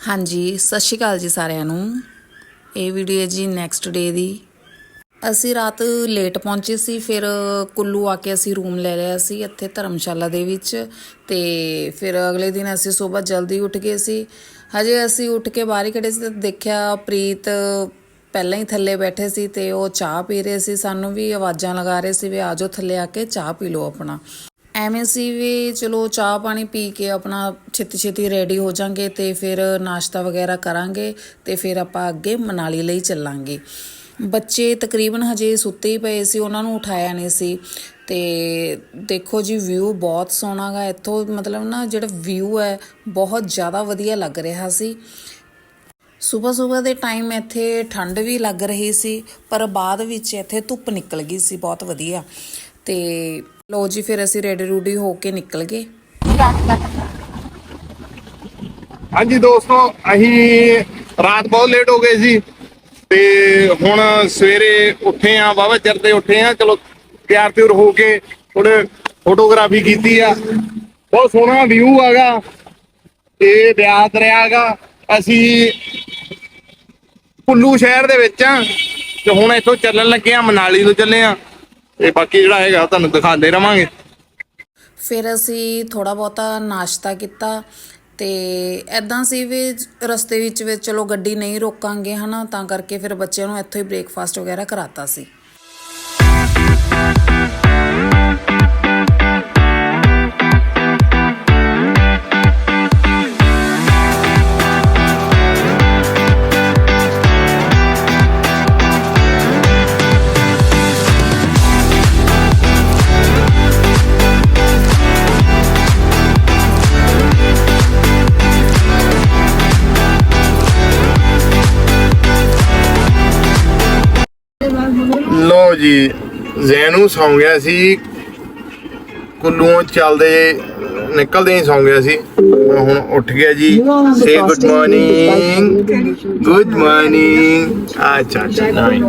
ਹਾਂਜੀ, ਸਤਿ ਸ਼੍ਰੀ ਅਕਾਲ ਜੀ ਸਾਰਿਆਂ ਨੂੰ। ਇਹ ਵੀਡੀਓ ਹੈ ਜੀ ਨੈਕਸਟ ਡੇ ਦੀ। ਅਸੀਂ ਰਾਤ ਲੇਟ ਪਹੁੰਚੇ ਸੀ, ਫਿਰ ਕੁੱਲੂ ਆ ਕੇ ਅਸੀਂ ਰੂਮ ਲੈ ਲਿਆ ਸੀ ਇੱਥੇ ਧਰਮਸ਼ਾਲਾ ਦੇ ਵਿੱਚ ਤੇ ਫਿਰ ਅਗਲੇ ਦਿਨ ਅਸੀਂ ਸਵੇਰ ਜਲਦੀ ਉੱਠ ਗਏ ਸੀ। ਹਜੇ ਅਸੀਂ ਉੱਠ ਕੇ ਬਾਹਰ ਹੀ ਖੜੇ ਸੀ ਤਾਂ ਦੇਖਿਆ ਪ੍ਰੀਤ ਪਹਿਲਾਂ ਹੀ ਥੱਲੇ ਬੈਠੇ ਸੀ ਤੇ ਉਹ ਚਾਹ ਪੀ ਰਹੇ ਸੀ। ਸਾਨੂੰ ਵੀ ਆਵਾਜ਼ਾਂ ਲਗਾ ਰਹੇ ਸੀ ਵੀ ਆਜੋ ਥੱਲੇ ਆ ਕੇ ਚਾਹ ਪੀ ਲਓ ਆਪਣਾ। ਐਵੇਂ ਸੀ ਵੀ ਚਲੋ ਚਾਹ ਪਾਣੀ ਪੀ ਕੇ ਆਪਣਾ ਛੇਤੀ ਛੇਤੀ ਰੈਡੀ ਹੋ ਜਾਾਂਗੇ ਤੇ ਫਿਰ ਨਾਸ਼ਤਾ ਵਗੈਰਾ ਕਰਾਂਗੇ ਤੇ ਫਿਰ ਆਪਾਂ ਅੱਗੇ ਮਨਾਲੀ ਲਈ ਚੱਲਾਂਗੇ। ਬੱਚੇ ਤਕਰੀਬਨ ਹਜੇ ਸੁੱਤੇ ਹੀ ਪਏ ਸੀ, ਉਹਨਾਂ ਨੂੰ ਉਠਾਇਆ ਨਹੀਂ ਸੀ। ਤੇ ਦੇਖੋ ਜੀ ਵਿਊ ਬਹੁਤ ਸੋਹਣਾ ਗਾ। ਇੱਥੋਂ ਮਤਲਬ ਨਾ ਜਿਹੜਾ ਵਿਊ ਹੈ, ਬਹੁਤ ਜ਼ਿਆਦਾ ਵਧੀਆ ਲੱਗ ਰਿਹਾ ਸੀ। ਸਵੇਰ ਸਵੇਰ ਦੇ ਟਾਈਮ ਇੱਥੇ ਠੰਡ ਵੀ ਲੱਗ ਰਹੀ ਸੀ, ਪਰ ਬਾਅਦ ਵਿੱਚ ਇੱਥੇ ਧੁੱਪ ਨਿਕਲ ਗਈ ਸੀ, ਬਹੁਤ ਵਧੀਆ। ਤੇ ਲੋ ਜੀ, ਫਿਰ ਅਸੀਂ ਰੈਡੀ ਰੂਡੀ ਹੋ ਕੇ ਨਿਕਲ ਗਏ। ਹਾਂਜੀ ਦੋਸਤੋ, ਅਸੀਂ ਰਾਤ ਬਹੁਤ ਲੇਟ ਹੋ ਗਏ ਸੀ ਤੇ ਹੁਣ ਸਵੇਰੇ ਉੱਠੇ ਆ ਵਾਵਾ ਚਿਰ ਤੇ ਉੱਠੇ ਆ ਚਲੋ, ਤਿਆਰ ਤਿਉਰ ਹੋ ਕੇ ਥੋੜੇ ਫੋਟੋਗ੍ਰਾਫੀ ਕੀਤੀ ਆ। ਬਹੁਤ ਸੋਹਣਾ ਵਿਊ ਆਗਾ ਇਹ ਦਰਿਆ ਦਰਿਆਗਾ ਅਸੀਂ ਕੁੱਲੂ ਸ਼ਹਿਰ ਦੇ ਵਿੱਚ ਆ ਤੇ ਹੁਣ ਇੱਥੋਂ ਚੱਲਣ ਲੱਗੇ ਆ ਮਨਾਲੀ ਤੋਂ ਚੱਲੇ ਆ ਤੇ ਬਾਕੀ ਜਿਹੜਾ ਹੈਗਾ ਤੁਹਾਨੂੰ ਦਿਖਾਉਂਦੇ ਰਵਾਂਗੇ। ਫਿਰ ਅਸੀਂ ਥੋੜਾ ਬਹੁਤਾ ਨਾਸ਼ਤਾ ਕੀਤਾ ਤੇ ਐਦਾਂ ਸੀ ਵੀ ਰਸਤੇ ਵਿੱਚ ਵਿੱਚ ਚਲੋ ਗੱਡੀ ਨਹੀਂ ਰੋਕਾਂਗੇ ਹਨਾ ਤਾਂ ਕਰਕੇ ਫਿਰ ਬੱਚਿਆਂ ਨੂੰ ਇੱਥੋਂ ਹੀ ਬ੍ਰੇਕਫਾਸਟ ਵਗੈਰਾ ਕਰਾਤਾ ਸੀ। ਲੋ ਜੀ ਜ਼ੈਨੂ ਸੌਂ ਗਿਆ ਸੀ। ਕੁੱਲੂੋਂ ਚੱਲਦੇ ਨਿਕਲਦੇ ਹੀ ਸੌਂ ਗਿਆ ਸੀ। ਹੁਣ ਉੱਠ ਗਿਆ ਜੀ। Say good morning good morning ਅੱਛਾ ਅੱਛਾ ਨਹੀਂ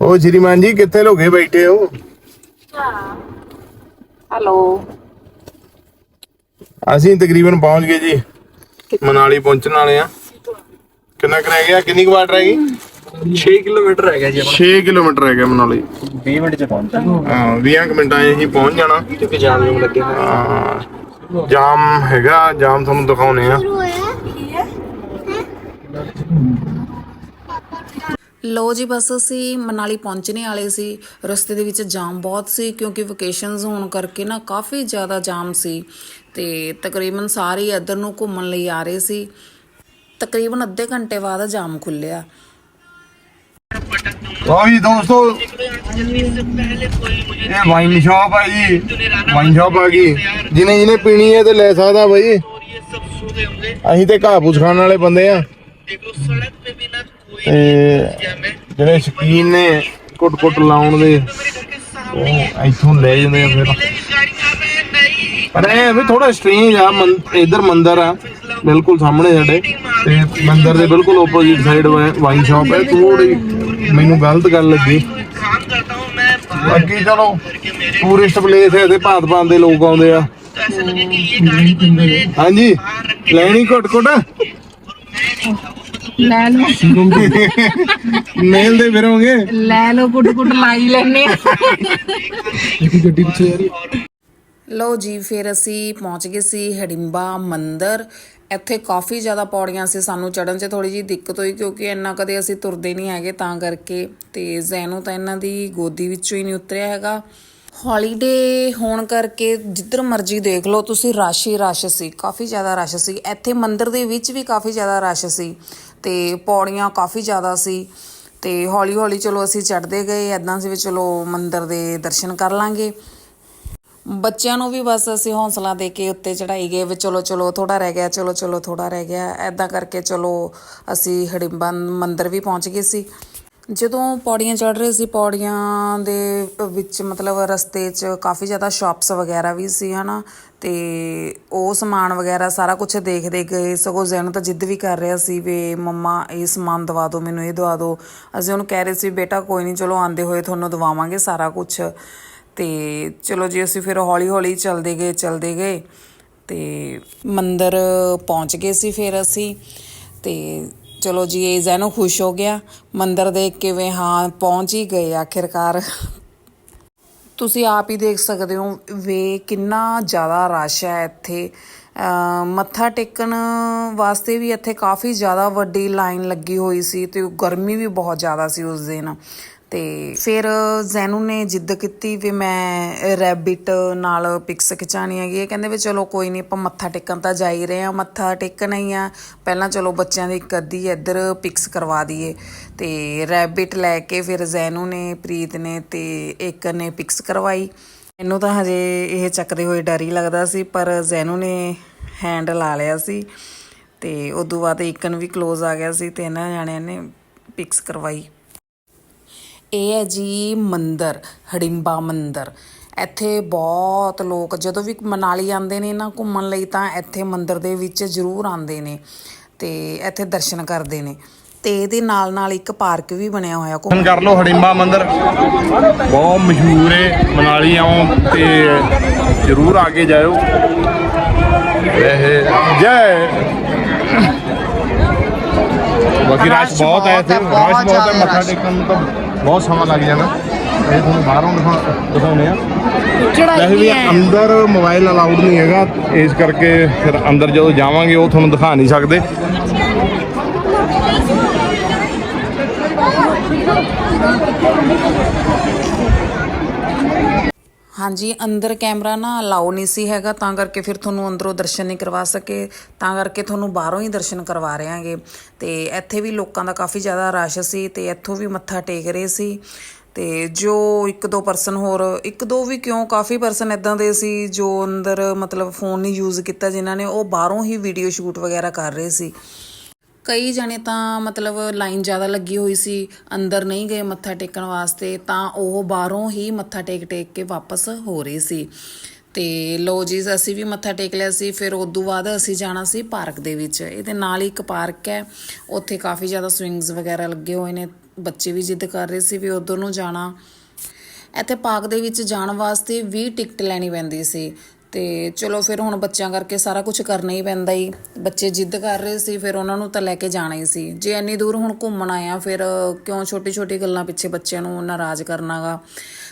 ਉਹ ਸ਼੍ਰੀਮਾਨ ਜੀ ਕਿੱਥੇ ਲੋਗੇ ਬੈਠੇ ਹੋ? ਹੈਲੋ ਅਸੀਂ ਤਕਰੀਬਨ ਪਹੁੰਚ ਗਏ ਜੀ। ਮਨਾਲੀ ਪਹੁੰਚਣ ਵਾਲੇ ਆ ਕਿੰਨਾ ਕੁ ਰਹਿ ਗਿਆ? ਕਿੰਨੀ ਕੁ ਵਾਟ ਰਹਿ ਗਈ? 6 ਕਿਲੋਮੀਟਰ ਹੈਗਾ ਜੀ 6 ਕਿਲੋਮੀਟਰ ਰਹਿ ਗਿਆ ਮਨਾਲੀ 20 ਮਿੰਟ ਚ ਪਹੁੰਚਾਂਗੇ ਹਾਂ 20 ਕੁ ਮਿੰਟਾਂ 'ਚ ਅਸੀਂ ਪਹੁੰਚ ਜਾਣਾ। ਕਿਉਂਕਿ ਜਾਮ ਜੂਮ ਲੱਗੇ ਹੋਏ। ਹਾਂ, ਜਾਮ ਹੈਗਾ ਜਾਮ ਤੁਹਾਨੂੰ ਦਿਖਾਉਨੇ ਆ। ਲੋ ਜੀ ਬਸ ਅਸੀਂ ਮਨਾਲੀ ਪਹੁੰਚਣੇ ਵਾਲੇ ਸੀ। ਰਸਤੇ ਦੇ ਵਿੱਚ ਜਾਮ ਬਹੁਤ ਸੀ ਕਿਉਂਕਿ ਵਕੇਸ਼ਨਸ ਹੋਣ ਕਰਕੇ ਨਾ ਕਾਫੀ ਜ਼ਿਆਦਾ ਜਾਮ ਸੀ। ਤੇ ਤਕਰੀਬਨ ਸਾਰੇ ਇੱਧਰ ਨੂੰ ਘੁੰਮਣ ਲਈ ਆ ਰਹੇ ਸੀ। ਤਕਰੀਬਨ ਅੱਧੇ ਘੰਟੇ ਬਾਅਦ ਜਾਮ ਖੁੱਲਿਆ ਲਓ ਜੀ ਦੋਸਤੋ, ਇਹ ਵਾਈਨ ਸ਼ਾਪ ਆ ਜੀ। ਵਾਈਨ ਸ਼ਾਪ ਆ ਗਈ। ਜਿਹਨੇ ਜਿਹਨੇ ਪੀਣੀ ਹੈ ਤੇ ਲੈ ਸਕਦਾ ਬਾਈ। ਅਸੀਂ ਤੇ ਘਾਹ ਫੂਸ ਖਾਣ ਵਾਲੇ ਬੰਦੇ ਆ। ਤੇ ਜਿਹੜੇ ਸ਼ਕੀਨ ਨੇ ਕੁੱਟ ਕੁੱਟ ਲਾਉਣ ਦੇ, ਉਹ ਇੱਥੋਂ ਲੈ ਜਾਂਦੇ ਆ ਫਿਰ। ਪਰ ਇਹ ਵੀ ਥੋੜਾ ਸਟ੍ਰੇਂਜ ਆ ਇੱਧਰ ਮੰਦਿਰ ਆ ਬਿਲਕੁਲ ਸਾਹਮਣੇ ਸਾਡੇ ਤੇ ਮੰਦਿਰ ਦੇ ਬਿਲਕੁਲ ਆਪੋਜ਼ਿਟ ਸਾਈਡ ਵਾਈਨ ਸ਼ਾਪ ਹੈ। ਥੋੜੀ ਮੈਨੂੰ ਗਲਤ ਗੱਲ ਲੱਗੀ। ਬਾਕੀ ਚਲੋ ਟੂਰਿਸਟ ਪਲੇਸ ਹੈ ਤੇ ਭਾਤ ਭਾਤ ਦੇ ਲੋਕ ਆਉਂਦੇ ਆ। ਹਾਂਜੀ ਲੈਣੀ ਘੁੱਟ ਘੁੱਟ ਲੈ ਲਓ। ਮੇਲ ਦੇ ਫਿਰੋਗੇ? ਲੈ ਲਓ ਕੁੱਟ ਕੁੱਟ ਲਾਈ ਲੈਨੇ ਆ। ਲੋ ਜੀ ਲਓ ਜੀ, ਫਿਰ ਅਸੀਂ ਪਹੁੰਚ ਗਏ ਸੀ ਹੜਿੰਬਾ ਮੰਦਿਰ। ਇੱਥੇ ਕਾਫੀ ਜ਼ਿਆਦਾ ਪੌੜੀਆਂ ਸੀ, ਸਾਨੂੰ ਚੜਨ 'ਚ ਥੋੜੀ ਜਿਹੀ ਦਿੱਕਤ ਹੋਈ ਕਿਉਂਕਿ ਇੰਨਾ ਕਦੇ ਅਸੀਂ ਤੁਰਦੇ ਨਹੀਂ ਹੈਗੇ ਤਾਂ ਕਰਕੇ ਤੇ ਜ਼ੈਨੂ ਤਾਂ ਇਹਨਾਂ ਦੀ ਗੋਦੀ ਵਿੱਚੋਂ ਹੀ ਨਹੀਂ ਉਤਰਿਆ ਹੈਗਾ। ਹੌਲੀਡੇ ਹੋਣ ਕਰਕੇ ਜਿੱਧਰ ਮਰਜ਼ੀ ਦੇਖ ਲਓ, ਤੁਸੀਂ ਰਸ਼ ਹੀ ਰਸ਼ ਸੀ, ਕਾਫੀ ਜ਼ਿਆਦਾ ਰਸ਼ ਸੀ। ਇੱਥੇ ਮੰਦਿਰ ਦੇ ਵਿੱਚ ਵੀ ਕਾਫੀ ਜ਼ਿਆਦਾ ਰਸ਼ ਸੀ ਤੇ ਪੌੜੀਆਂ ਕਾਫੀ ਜ਼ਿਆਦਾ ਸੀ ਤੇ ਹੌਲੀ ਹੌਲੀ ਚਲੋ ਅਸੀਂ ਚੜਦੇ ਗਏ ਐਦਾਂ ਸੀ ਵੀ ਚਲੋ ਮੰਦਿਰ ਦੇ ਦਰਸ਼ਨ ਕਰ ਲਾਂਗੇ। ਬੱਚਿਆਂ ਨੂੰ ਵੀ ਬਸ ਅਸੀਂ ਹੌਸਲਾ ਦੇ ਕੇ ਉੱਤੇ ਚੜਾਈ ਗਏ ਵੀ ਚਲੋ ਚਲੋ ਥੋੜਾ ਰਹਿ ਗਿਆ, ਚਲੋ ਚਲੋ ਥੋੜਾ ਰਹਿ ਗਿਆ। ਐਦਾਂ ਕਰਕੇ ਚਲੋ ਅਸੀਂ ਹੜਿੰਬਾ ਮੰਦਿਰ ਵੀ ਪਹੁੰਚ ਗਏ ਸੀ। ਜਦੋਂ ਪੌੜੀਆਂ ਚੜ ਰਹੇ ਸੀ, ਪੌੜੀਆਂ ਦੇ ਵਿੱਚ ਮਤਲਬ ਰਸਤੇ 'ਚ ਕਾਫੀ ਜ਼ਿਆਦਾ ਸ਼ਾਪਸ ਵਗੈਰਾ ਵੀ ਸੀ, ਹਨਾ? ਤੇ ਉਹ ਸਮਾਨ ਵਗੈਰਾ ਸਾਰਾ ਕੁਝ ਦੇਖਦੇ ਗਏ, ਸਗੋਂ ਜ਼ੈਨ ਤਾਂ ਜਿੱਦ ਵੀ ਕਰ ਰਿਹਾ ਸੀ ਵੀ ਮੰਮਾ, ਇਹ ਸਮਾਨ ਦਵਾ ਦਿਓ ਮੈਨੂੰ ਇਹ ਦਵਾ ਦਿਓ ਅਸੀਂ ਉਹਨੂੰ ਕਹਿ ਰਹੇ ਸੀ, ਬੇਟਾ, ਕੋਈ ਨਹੀਂ, ਚਲੋ ਆਂਦੇ ਹੋਏ ਤੁਹਾਨੂੰ ਦਵਾਵਾਂਗੇ ਸਾਰਾ ਕੁਝ ਤੇ ਚਲੋ ਜੀ, ਅਸੀਂ ਫਿਰ ਹੌਲੀ ਹੌਲੀ ਚੱਲਦੇ ਗਏ ਚੱਲਦੇ ਗਏ ਤੇ ਮੰਦਰ ਪਹੁੰਚ ਗਏ ਸੀ ਫਿਰ ਅਸੀਂ ਤੇ ਚਲੋ ਜੀ, ਇਹ ਜ਼ੈਨੋ ਖੁਸ਼ ਹੋ ਗਿਆ। ਮੰਦਰ ਦੇਖ ਕੇ ਵੀ ਹਾਂ, ਪਹੁੰਚ ਹੀ ਗਏ ਆਖਿਰਕਾਰ। ਤੁਸੀਂ ਆਪ ਹੀ ਦੇਖ ਸਕਦੇ ਹੋ ਵੇ ਕਿੰਨਾ ਜ਼ਿਆਦਾ ਰਸ਼ ਹੈ ਇੱਥੇ। ਮੱਥਾ ਟੇਕਣ ਵਾਸਤੇ ਵੀ ਇੱਥੇ ਕਾਫੀ ਜ਼ਿਆਦਾ ਵੱਡੀ ਲਾਈਨ ਲੱਗੀ ਹੋਈ ਸੀ ਤੇ ਗਰਮੀ ਵੀ ਬਹੁਤ ਜ਼ਿਆਦਾ ਸੀ ਉਸ ਦਿਨ। ਤੇ ਫਿਰ ਜ਼ੈਨੂ ਨੇ ਜਿੱਦ ਕੀਤੀ ਵੀ ਮੈਂ ਰੈਬਿਟ ਨਾਲ ਪਿਕਸ ਖਿਚਾਣੀ ਹੈਗੀ ਇਹ ਕਹਿੰਦੇ ਵੀ ਚਲੋ ਕੋਈ ਨਹੀਂ ਆਪਾਂ ਮੱਥਾ ਟੇਕਣ ਤਾਂ ਜਾ ਹੀ ਰਹੇ ਆ ਮੱਥਾ ਟੇਕਣਾ ਹੀ ਆ ਪਹਿਲਾਂ ਚਲੋ ਬੱਚਿਆਂ ਦੀ ਇੱਕ ਅੱਧੀ ਇੱਧਰ ਪਿਕਸ ਕਰਵਾ ਦਈਏ। ਤੇ ਰੈਬਿਟ ਲੈ ਕੇ ਫਿਰ ਜ਼ੈਨੂ ਨੇ, ਪ੍ਰੀਤ ਨੇ ਤੇ ਇੱਕ ਨੇ ਪਿਕਸ ਕਰਵਾਈ। ਮੈਨੂੰ ਤਾਂ ਹਜੇ ਇਹ ਚੱਕਦੇ ਹੋਏ ਡਰ ਹੀ ਲੱਗਦਾ ਸੀ, ਪਰ ਜ਼ੈਨੂ ਨੇ ਹੈਂਡ ਲਾ ਲਿਆ ਸੀ। ਤੇ ਉਦੋਂ ਬਾਅਦ ਇਕਨ ਵੀ ক্লোਜ਼ ਆ ਗਿਆ ਸੀ ਤੇ ਇਹਨਾਂ ਜਾਣਿਆਂ ਨੇ ਪਿਕਸ ਕਰਵਾਈ। ਇਹ ਹੈ ਜੀ ਮੰਦਰ ਹੜਿੰਬਾ ਮੰਦਰ। ਇੱਥੇ ਬਹੁਤ ਲੋਕ ਜਦੋਂ ਵੀ ਮਨਾਲੀ ਆਉਂਦੇ ਨੇ ਨਾ ਘੁੰਮਣ ਲਈ ਤਾਂ ਇੱਥੇ ਮੰਦਰ ਦੇ ਵਿੱਚ ਜ਼ਰੂਰ ਆਉਂਦੇ ਨੇ ਤੇ ਇੱਥੇ ਦਰਸ਼ਨ ਕਰਦੇ ਨੇ। ਤੇ ਇਹਦੇ ਨਾਲ ਨਾਲ ਇੱਕ ਪਾਰਕ ਵੀ ਬਣਿਆ ਹੋਇਆ ਘੁੰਮਣ ਕਰ ਲਓ ਹੜਿੰਬਾ ਮੰਦਿਰ। ਬਹੁਤ ਮਸ਼ਹੂਰ ਹੈ ਮਨਾਲੀ ਆਓ ਤੇ ਜ਼ਰੂਰ ਆ ਕੇ ਜਾਇਓ। ਇਹ ਜੈ। ਬਾਕੀ ਰਸ਼ ਬਹੁਤ ਹੈ ਇੱਥੇ ਰਸ਼ ਬਹੁਤ ਹੈ ਮੱਥਾ ਟੇਕਣ ਨੂੰ ਤਾਂ। ਬਹੁਤ ਸਮਾਂ ਲੱਗ ਜਾਣਾ। ਇਹ ਤੁਹਾਨੂੰ ਬਾਹਰੋਂ ਦਿਖਾ- ਦਿਖਾਉਂਦੇ ਆ ਵੈਸੇ ਵੀ ਅੰਦਰ ਮੋਬਾਈਲ ਅਲਾਉਡ ਨਹੀਂ ਹੈਗਾ। ਇਸ ਕਰਕੇ ਫਿਰ ਅੰਦਰ ਜਦੋਂ ਜਾਵਾਂਗੇ ਉਹ ਤੁਹਾਨੂੰ ਦਿਖਾ ਨਹੀਂ ਸਕਦੇ। ਹਾਂਜੀ, ਅੰਦਰ ਕੈਮਰਾ ਨਾ ਅਲਾਉ ਨਹੀਂ ਸੀ ਹੈਗਾ, ਤਾਂ ਕਰਕੇ ਫਿਰ ਤੁਹਾਨੂੰ ਅੰਦਰੋਂ ਦਰਸ਼ਨ ਨਹੀਂ ਕਰਵਾ ਸਕੇ, ਤਾਂ ਕਰਕੇ ਤੁਹਾਨੂੰ ਬਾਹਰੋਂ ਹੀ ਦਰਸ਼ਨ ਕਰਵਾ ਰਹੇ ਹਾਂਗੇ ਤੇ ਇੱਥੇ ਵੀ ਲੋਕਾਂ ਦਾ ਕਾਫੀ ਜ਼ਿਆਦਾ ਰਸ਼ ਸੀ ਤੇ ਇੱਥੋਂ ਵੀ ਮੱਥਾ ਟੇਕ ਰਹੇ ਸੀ। ਤੇ ਜੋ ਇੱਕ ਦੋ ਪਰਸਨ ਹੋਰ, ਇੱਕ ਦੋ ਵੀ ਕਿਉਂ ਕਾਫੀ ਪਰਸਨ ਇਦਾਂ ਦੇ ਸੀ ਜੋ ਅੰਦਰ ਮਤਲਬ ਫੋਨ ਨਹੀਂ ਯੂਜ਼ ਕੀਤਾ ਜਿਨ੍ਹਾਂ ਨੇ, ਉਹ ਬਾਹਰੋਂ ਹੀ ਵੀਡੀਓ ਸ਼ੂਟ ਵਗੈਰਾ ਕਰ ਰਹੇ ਸੀ। ਕਈ ਜਣੇ ਤਾਂ ਮਤਲਬ ਲਾਈਨ ਜ਼ਿਆਦਾ ਲੱਗੀ ਹੋਈ ਸੀ, ਅੰਦਰ ਨਹੀਂ ਗਏ ਮੱਥਾ ਟੇਕਣ ਵਾਸਤੇ, ਤਾਂ ਉਹ ਬਾਹਰੋਂ ਹੀ ਮੱਥਾ ਟੇਕ ਟੇਕ ਕੇ ਵਾਪਸ ਹੋ ਰਹੇ ਸੀ। ਤੇ ਲੋ ਜੀ, ਅਸੀਂ ਵੀ ਮੱਥਾ ਟੇਕ ਲਿਆ ਸੀ, ਫਿਰ ਉਦੋਂ ਬਾਅਦ ਅਸੀਂ ਜਾਣਾ ਸੀ ਪਾਰਕ ਦੇ ਵਿੱਚ। ਇਹਦੇ ਨਾਲ ਹੀ ਇੱਕ ਪਾਰਕ ਹੈ, ਉੱਥੇ ਕਾਫੀ ਜ਼ਿਆਦਾ ਸਵਿੰਗਸ ਵਗੈਰਾ ਲੱਗੇ ਹੋਏ ਨੇ, ਬੱਚੇ ਵੀ ਜਿੱਦ ਕਰ ਰਹੇ ਸੀ ਵੀ ਉਧਰ ਨੂੰ ਜਾਣਾ। ਇੱਥੇ ਪਾਰਕ ਦੇ ਵਿੱਚ ਜਾਣ ਵਾਸਤੇ ਵੀ ਟਿਕਟ ਲੈਣੀ ਪੈਂਦੀ ਸੀ। ਤੇ ਚਲੋ ਫਿਰ ਹੁਣ ਬੱਚਿਆਂ ਕਰਕੇ ਸਾਰਾ ਕੁਝ ਕਰਨਾ ਹੀ ਪੈਂਦਾ ਹੀ ਬੱਚੇ ਜਿੱਦ ਕਰ ਰਹੇ ਸੀ, ਫਿਰ ਉਹਨਾਂ ਨੂੰ ਤਾਂ ਲੈ ਕੇ ਜਾਣਾ ਹੀ ਸੀ। ਜੇ ਇੰਨੀ ਦੂਰ ਹੁਣ ਘੁੰਮਣ ਆਇਆ ਫਿਰ ਕਿਉਂ ਛੋਟੀ ਛੋਟੀ ਗੱਲਾਂ ਪਿੱਛੇ ਬੱਚਿਆਂ ਨੂੰ ਨਾਰਾਜ਼ ਕਰਨਾਗਾ?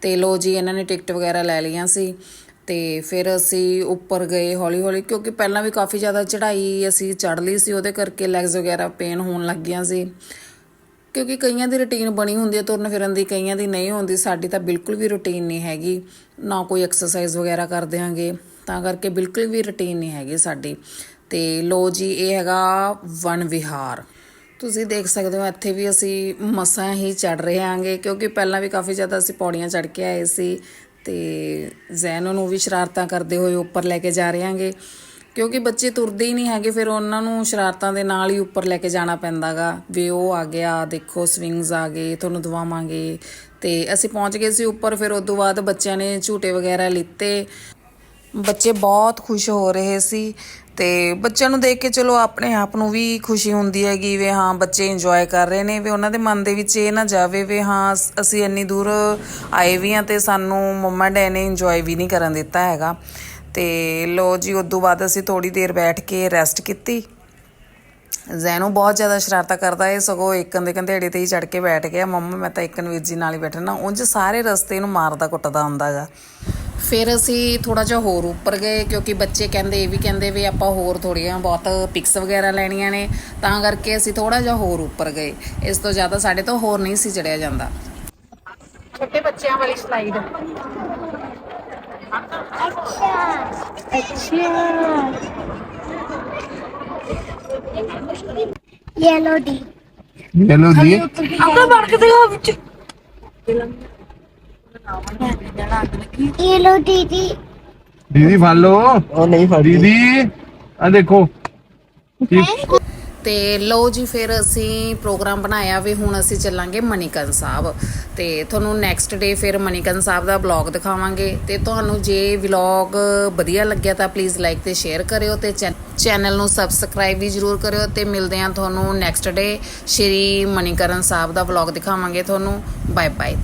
ਤੇ ਲੋ ਜੀ, ਇਹਨਾਂ ਨੇ ਟਿਕਟ ਵਗੈਰਾ ਲੈ ਲਈਆਂ ਸੀ। ਤੇ ਫਿਰ ਅਸੀਂ ਉੱਪਰ ਗਏ ਹੌਲੀ ਹੌਲੀ ਕਿਉਂਕਿ ਪਹਿਲਾਂ ਵੀ ਕਾਫੀ ਜ਼ਿਆਦਾ ਚੜ੍ਹਾਈ ਅਸੀਂ ਚੜ੍ਹ ਲਈ ਸੀ, ਉਹਦੇ ਕਰਕੇ ਲੈਗਸ ਵਗੈਰਾ ਪੇਨ ਹੋਣ ਲੱਗ ਗਈਆਂ ਸੀ। ਕਿਉਂਕਿ ਕਈਆਂ ਦੀ ਰੁਟੀਨ ਬਣੀ ਹੁੰਦੀ ਹੈ, ਤੁਰਨ ਫਿਰਨ ਦੀ, ਕਈਆਂ ਦੀ ਨਹੀਂ ਹੁੰਦੀ। ਸਾਡੀ ਤਾਂ ਬਿਲਕੁਲ ਵੀ ਰੁਟੀਨ ਨਹੀਂ ਹੈਗੀ। ਨਾ ਕੋਈ ਐਕਸਰਸਾਈਜ਼ ਵਗੈਰਾ ਕਰਦੇ ਹਾਂਗੇ। ਤਾਂ ਕਰਕੇ ਬਿਲਕੁਲ ਵੀ ਰੁਟੀਨ ਨਹੀਂ ਹੈਗੀ ਸਾਡੀ। ਤੇ ਲੋ ਜੀ, ਇਹ ਹੈਗਾ ਵਨ ਵਿਹਾਰ। ਤੁਸੀਂ ਦੇਖ ਸਕਦੇ ਹੋ, ਇੱਥੇ ਵੀ ਅਸੀਂ ਮਸਾਂ ਹੀ ਚੜ ਰਹੇ ਹਾਂਗੇ। ਕਿਉਂਕਿ ਪਹਿਲਾਂ ਵੀ ਕਾਫੀ ਜ਼ਿਆਦਾ ਅਸੀਂ ਪੌੜੀਆਂ ਚੜ ਕੇ ਆਏ ਸੀ। ਤੇ ਜ਼ੈਨ ਨੂੰ ਵੀ ਸ਼ਰਾਰਤਾਂ ਕਰਦੇ ਹੋਏ ਉੱਪਰ ਲੈ ਕੇ ਜਾ ਰਹੇ ਹਾਂਗੇ। ਕਿਉਂਕਿ ਬੱਚੇ ਤੁਰਦੇ ਹੀ ਨਹੀਂ ਹੈਗੇ, ਫਿਰ ਉਹਨਾਂ ਨੂੰ ਸ਼ਰਾਰਤਾਂ ਦੇ ਨਾਲ ਹੀ ਉੱਪਰ ਲੈ ਕੇ ਜਾਣਾ ਪੈਂਦਾਗਾ। ਵੀ ਉਹ ਆ ਗਿਆ, ਦੇਖੋ ਸਵਿੰਗਸ ਆ ਗਏ, ਤੁਹਾਨੂੰ ਦਵਾਵਾਂਗੇ। ਤੇ ਅਸੀਂ ਪਹੁੰਚ ਗਏ ਸੀ ਉੱਪਰ, ਫਿਰ ਉਸ ਤੋਂ ਬਾਅਦ ਬੱਚਿਆਂ ਨੇ ਝੂਟੇ ਵਗੈਰਾ ਲਿੱਤੇ। ਬੱਚੇ ਬਹੁਤ ਖੁਸ਼ ਹੋ ਰਹੇ ਸੀ ਤੇ ਬੱਚਿਆਂ ਨੂੰ ਦੇਖ ਕੇ ਚਲੋ ਆਪਣੇ ਆਪ ਨੂੰ ਵੀ ਖੁਸ਼ੀ ਹੁੰਦੀ ਹੈਗੀ ਵੀ ਹਾਂ, ਬੱਚੇ ਇੰਜੋਏ ਕਰ ਰਹੇ ਨੇ। ਵੀ ਉਹਨਾਂ ਦੇ ਮਨ ਦੇ ਵਿੱਚ ਇਹ ਨਾ ਜਾਵੇ ਵੀ ਹਾਂ, ਅਸੀਂ ਇੰਨੀ ਦੂਰ ਆਏ ਵੀ ਹਾਂ ਤੇ ਸਾਨੂੰ ਮੰਮਾ ਡੈ ਨੇ ਇੰਜੋਏ ਵੀ ਨਹੀਂ ਕਰਨ ਦਿੱਤਾ ਹੈਗਾ। ਤੇ ਲੋ ਜੀ ਉਦੋਂ ਬਾਅਦ ਅਸੀਂ ਥੋੜੀ ਦੇਰ ਬੈਠ ਕੇ ਰੈਸਟ ਕੀਤੀ। ਜ਼ੈਨੂ ਬਹੁਤ ਜ਼ਿਆਦਾ ਸ਼ਰਾਰਤਾਂ ਕਰਦਾ ਏ ਸਗੋਂ ਇੱਕਨ ਦੇ ਕੰਧੇੜੇ ਤੇ ਹੀ ਚੜ ਕੇ ਬੈਠ ਗਿਆ। ਮੰਮਾ, ਮੈਂ ਤਾਂ ਇੱਕਨ ਵੀਰ ਜੀ ਨਾਲ ਹੀ ਬੈਠਣਾ। ਉਂਝ ਸਾਰੇ ਰਸਤੇ ਨੂੰ ਮਾਰਦਾ ਕੁੱਟਦਾ ਹੁੰਦਾਗਾ ਫਿਰ ਅਸੀਂ ਥੋੜਾ ਜਿਹਾ ਹੋਰ ਉੱਪਰ ਗਏ, ਕਿਉਂਕਿ ਬੱਚੇ ਕਹਿੰਦੇ, ਇਹ ਵੀ ਕਹਿੰਦੇ ਵੀ ਆਪਾਂ ਹੋਰ ਥੋੜੀਆਂ ਬਹੁਤ ਪਿਕਸ ਵਗੈਰਾ ਲੈਣੀਆਂ ਨੇ। ਤਾਂ ਕਰਕੇ ਅਸੀਂ ਥੋੜਾ ਜਿਹਾ ਹੋਰ ਉੱਪਰ ਗਏ। ਇਸ ਤੋਂ ਜ਼ਿਆਦਾ ਸਾਡੇ ਤੋਂ ਹੋਰ ਨਹੀਂ ਸੀ ਚੜਿਆ ਜਾਂਦਾ। ਛੋਟੇ ਬੱਚਿਆਂ ਵਾਲੀ slide Yellow D. Yellow D. Apa yang Yellow D D. Didi follow. Oh, Didi. Ah, ਤੇ ਲਓ ਜੀ, ਫਿਰ ਅਸੀਂ ਪ੍ਰੋਗਰਾਮ ਬਣਾਇਆ ਵੀ ਹੁਣ ਅਸੀਂ ਚੱਲਾਂਗੇ ਮਨੀਕਰਨ ਸਾਹਿਬ। ਤੇ ਤੁਹਾਨੂੰ ਨੈਕਸਟ ਡੇ ਫਿਰ ਮਨੀਕਰਨ ਸਾਹਿਬ ਦਾ ਵਲੌਗ ਦਿਖਾਵਾਂਗੇ। ਤੇ ਤੁਹਾਨੂੰ ਜੇ ਵਲੌਗ ਵਧੀਆ ਲੱਗਿਆ ਤਾਂ ਪਲੀਜ਼ ਲਾਈਕ ਤੇ ਸ਼ੇਅਰ ਕਰਿਓ ਤੇ ਚੈਨਲ ਨੂੰ ਸਬਸਕ੍ਰਾਈਬ ਵੀ ਜਰੂਰ ਕਰਿਓ ਤੇ ਮਿਲਦੇ ਹਾਂ ਤੁਹਾਨੂੰ ਨੈਕਸਟ ਡੇ ਸ਼੍ਰੀ ਮਨੀਕਰਨ ਸਾਹਿਬ ਦਾ ਵਲੌਗ ਦਿਖਾਵਾਂਗੇ ਤੁਹਾਨੂੰ। Bye bye